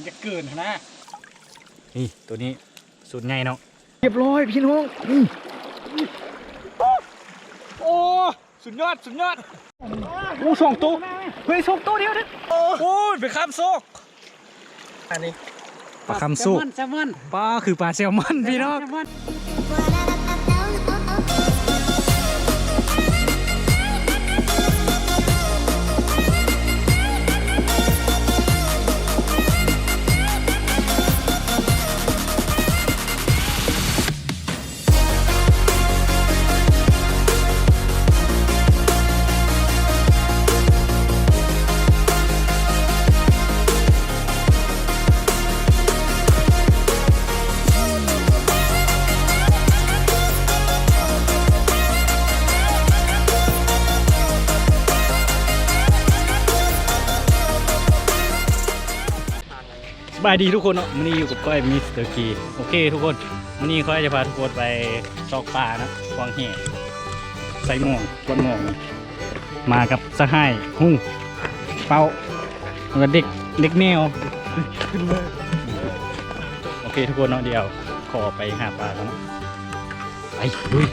มันจะเกินนะ นี่ตัวนี้สุดไงเนาะเรียบร้อยพี่น้องนี่โอ้สุดยอดสุดยอดโอ้สองตัวเฮ้ยสองตัวเดียวเด้อโอ้ยไปข้ามโซกอันนี้ปลาคำสุกแซลมอนปลาคือปลาแซลมอนพี่น้อง บายดีทุกคนเนาะวันนี้อยู่กับก้อยมิสเตอร์กีโอเคทุกคนวันนี้ก้อยจะพาทุกคนไปซอกปลานะควางแห่ใส่หมองกวนหมอง มากับสหายหุ่งเป้าแล้วก็เด็กเด็กแนวโอเคทุกคนเนาะเดี๋ยวขอไปหาปลาแล้วเนาะไปลุย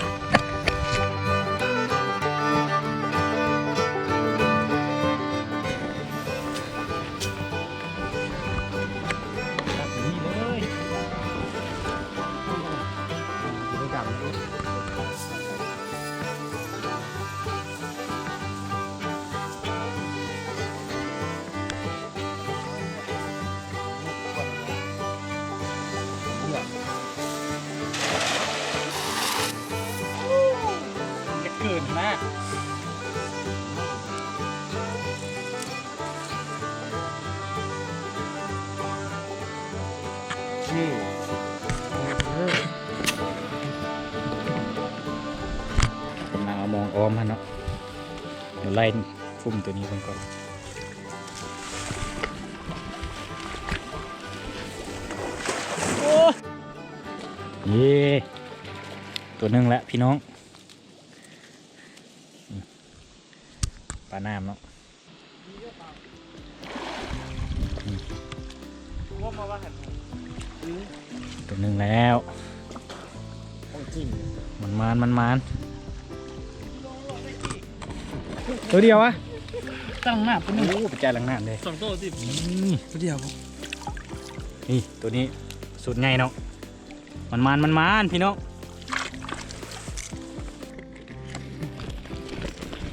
อามองอ้อมมันเนาะเดี๋ยวไล่ฟุ่มตัวนี้ก่อนก่อนเย่ตัวหนึ่งแล้วพี่น้องอืมปลาน้ำเนาะว่ามาว่าหันตัวหนึ่งแล้วของจริงมันมานมันมาน ตัวเดียววะตั้งหน้าเป็นหนึ่งโอ้ไปจ่ายหลังน้ำเลยสองตัวสินี่ตัวเดียวนี่ตัวนี้สุดไงเนาะมันมานมันมานพี่น้อง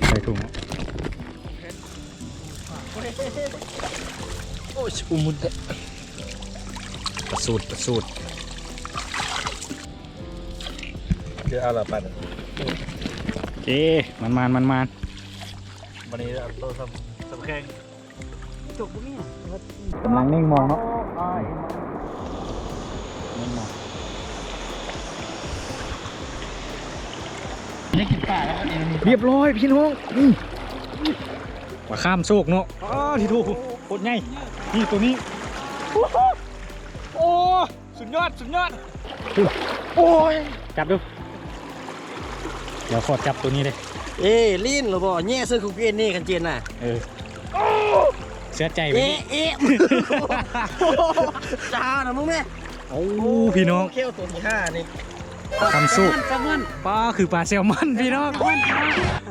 ใส่ถุงเนาะโอ้ยชูมุดประสูตรประสูตรเจออะไรปันเอ๊มันมานมันมาน วันนี้ตัวสำสำแข้งจบปะเนี่ยกำลังนิ่งมองเนาะนิ่งมองได้กินปลาแล้วนี่เรียบร้อยพี่น้องนี่ปลาข้ามโซกเนาะอ๋อที่ถูกโคตรใหญ่นี่ตัวนี้ โอ้สุดยอดสุดยอดโอ้ยจับดู เดี๋ยวขอจับตัวนี้เลย เอ้ลิ้นหรือบ่แง่ซื้อคุกเอ็นนี่กันเจนน่ะเออเสียใจไปเอ๊ะเอ๊ะจ้านะมึงแม่โอ้พี่น้องเขี้ยวตัวที่ห้านี่คำสู้แซลมอนปลาคือปลาแซลมอนพี่น้อง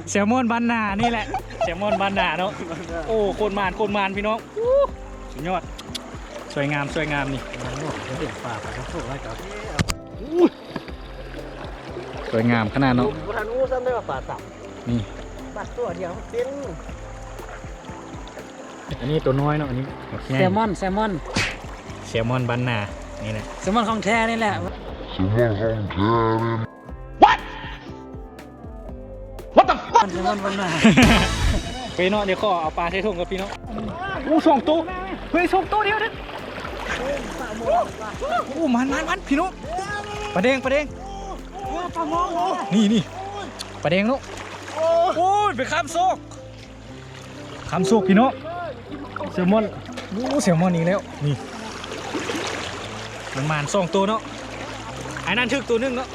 แซลมอนบานนานี่แหละแซลมอนบานนาเนาะโอ้โคนมานโคนมานพี่น้องอู้สุดยอดสวยงามสวยงามนี่เด็กฝากไปทั้งพวกไรกับสวยงามขนาดเนาะกูทันอู้ซ้ำได้ว่าป่าตับ นี่บัดตัวเดียวเป็นอันนี้ตัวน้อยเนาะอันนี้โอเคแซลมอนแซลมอนแซลมอนบานนานี่แหละแซลมอนของแท้นี่แหละ What the fuck? แซลมอนวันหน้าไปเนาะเดี๋ยวขอเอาปลาใส่ถุงกับพี่น้องโอ้สองตัวเฮ้ยสองตัวเดียวเด้อโอ้มันมันมันพี่น้องปลาแดงปลาแดงนี่นี่ปลาแดงเนาะ โอ้ยไปข้ามโซกข้ามโซกพี่น้องแซลมอนโอ้แซลมอนอีกแล้วนี่มันมันสองตัวเนาะไอ้นั่นถึกตัวหนึงเนาะ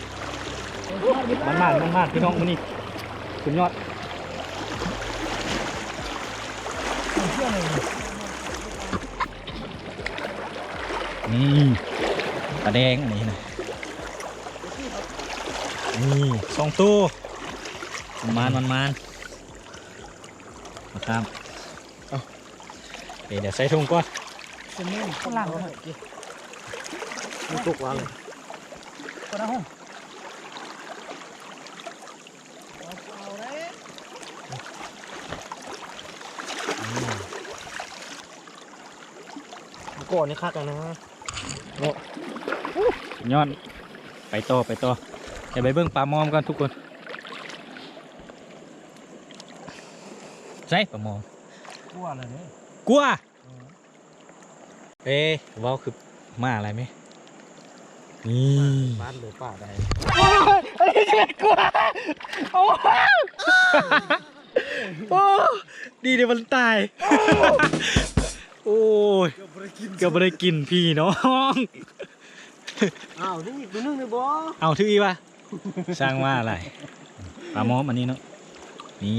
มันมันมันมันพี่น้องมันนี่สุดยอดนี่ปลาแดงอันนี้นะนี่สองตัว มันมานมันมานมาครับเอาเดี๋ยวเดี๋ยวใส่ถุงก่อนเป็นเม่นข้างล่างเลยมันตุกวางเลยก็ได้ห้องก่อนนี่คักกันนะยอดไปต่อไปต่อเดี๋ยวไปเบิ้งปลามอมกันทุกคน ใช่ปลามอมกลัวเลยเนี่ยกลัว เอ๊ะเว้าคือมาอะไรไหมนี่บ้านหรือป่าใดอันนี้เจ็บกว่าโอ้โอ้ดีเดี๋ยวมันตาย โอ้ยเกือบไม่ได้กินพี่น้องอ้าวนี่อีกตัวนึงเลยบอเอาทื่ออีวะสร้างว่าอะไรปลาหมอมอันนี้เนาะนี่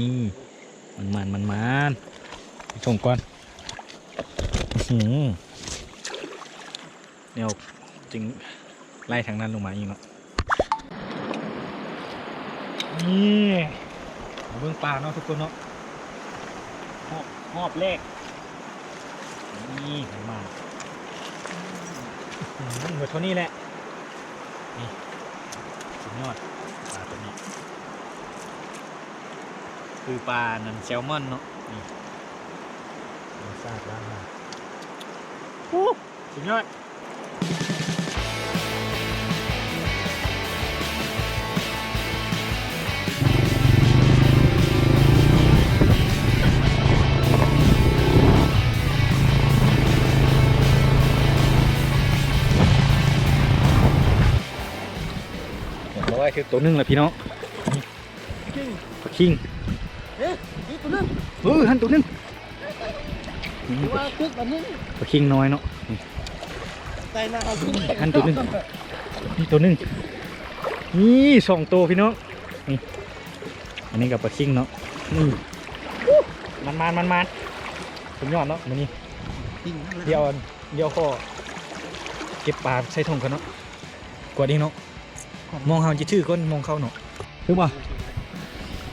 มันมันมันมันชงก่อนหือเนี่ยจริงไล่ทางนั้นลงมาอีกเนาะนี่เบื้องปลาเนาะทุกคนเนาะหอบหอบแรกนี่มันมาอื้อหือหมดเท่านี้แหละสุดยอดปลาตัวนี้ คือปลานันแซลมอนเนาะนี่มันซาดล้างมาโอ้สุดยอดเรียบร้อยคือตัวหนึงแล้วพี่น้องปลาคิง เอ๊ะนี่ตัวนึงเออหันตัวหนึงนี่ตัวตึกแบบนึงปลาคิงน้อยเนาะนี่ใจหน้าเอาขึ้นหันตัวหนึงนี่ตัวหนึงนี่สองตัวพี่น้องนี่อันนี้กับปลาคิงเนาะนี่มันมันมันมันสุดยอดเนาะมันนี่จริงเดี๋ยวเดี๋ยวข้อเก็บปลาใส่ถุงกันเนาะกว่านี้เนาะมองเขาจะชื่อก้นมองเขาเนาะถึงป่ะ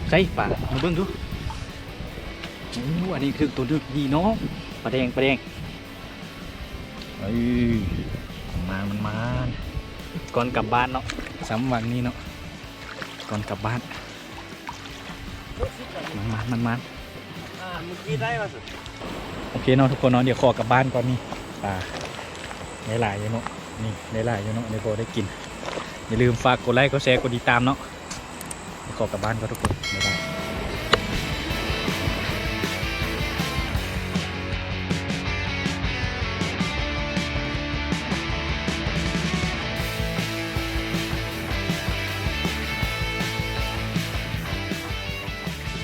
ใส่ปลามาเบิ่งดูโอ้อันนี้คือตัวดึกดีเนาะปลาแดงปลาแดงเอ้ยมามันมาก่อนกลับบ้านเนาะสามวันนี้เนาะก่อนกลับบ้านมันมามันมาเมื่อกี้ได้มาสุดโอเคเนาะทุกคนเนาะเดี๋ยวขอกลับบ้านก่อนนี่ปลาได้หลายอยู่เนาะนี่ได้หลายอยู่เนาะเดี๋ยวพอได้กินอย่าลืมฝากกดไลค์กดแชร์กดติดตามเนาะ กอกลับบ้านก็ทุกคนไม่ได้